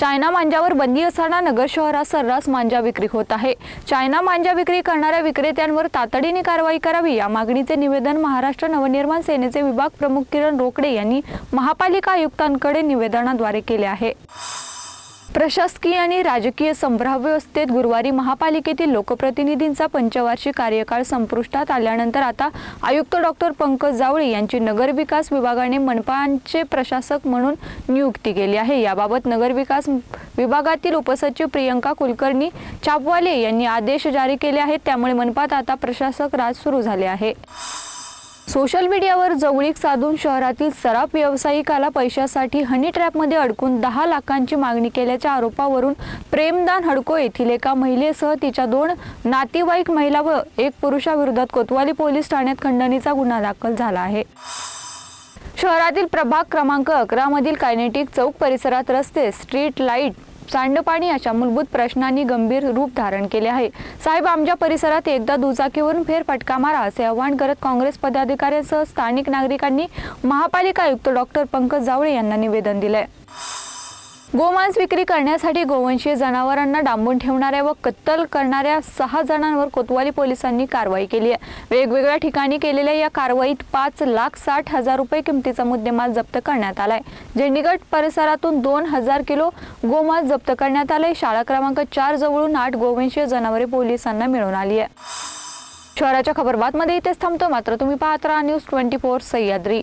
China मांजावर बंदी असताना नगर शहरात सर्रास मांजा विक्री होत आहे. चायना मांजा विक्री करणाऱ्या विक्रेत्यांवर तातडीने कारवाई करावी या मागणीचे निवेदन महाराष्ट्र नवनिर्माण सेनेचे विभाग प्रमुख किरण रोकडे यांनी महापालिका आयुक्तांकडे निवेदनाद्वारे केले आहे. प्रशासकीय आणि राजकीय संभ्राव्यवस्थेत गुरुवारी महापालिकेतील लोकप्रतिनिधींचा पंचवार्षिक कार्यकाळ संपुष्टात आल्यानंतर आता आयुक्त डॉक्टर पंकज जावळे यांची नगरविकास विभागाने मनपाचे प्रशासक म्हणून नियुक्ती केली आहे. याबाबत नगरविकास विभागातील उपसचिव प्रियंका कुलकर्णी चापवाले यांनी आदेश जारी केले आहेत. त्यामुळे मनपात आता प्रशासक राज सुरू झाले आहे. सोशल मीडियावर जवळीक साधून शहरातील सराफ व्यावसायिकाला पैशासाठी हनी ट्रॅपमध्ये अडकून दहा लाखांची मागणी केल्याच्या आरोपावरून प्रेमदान हडको येथील एका महिलेसह तिच्या दोन नातेवाईक महिला व एक पुरुषाविरोधात कोतवाली पोलीस ठाण्यात खंडणीचा गुन्हा दाखल झाला आहे. शहरातील प्रभाग क्रमांक अकरा मधील कायनेटिक चौक परिसरात रस्ते स्ट्रीट लाइट सांडपाणी अशा मूलभूत प्रश्नांनी गंभीर रूप धारण केले आहे. साहेब आमच्या परिसरात एकदा दुचाकीवरून फेरफटका मारा असे आवाहन करत काँग्रेस पदाधिकाऱ्यांसह स्थानिक नागरिकांनी महापालिका आयुक्त डॉक्टर पंकज जावळे यांना निवेदन दिलंय. गोमांस विक्री करण्यासाठी गोवंशीय जनावरांना डांबून ठेवणाऱ्या व कत्तल करणाऱ्या सहा जणांवर कोतवाली पोलिसांनी कारवाई केली आहे. वेगवेगळ्या ठिकाणी केलेल्या या कारवाईत पाच लाख साठ हजार रुपये किमतीचा मुद्देमाल जप्त करण्यात आलाय. झेंडीगड परिसरातून दोन हजार किलो गोमांस जप्त करण्यात आलाय. शाळा क्रमांक चार जवळून आठ गोवंशीय जनावरे पोलिसांना मिळून आली आहे. शहराच्या खबरबातमध्ये इथेच थांबतो. मात्र तुम्ही पाहत राहा न्यूज ट्वेंटी फोर सह्याद्री.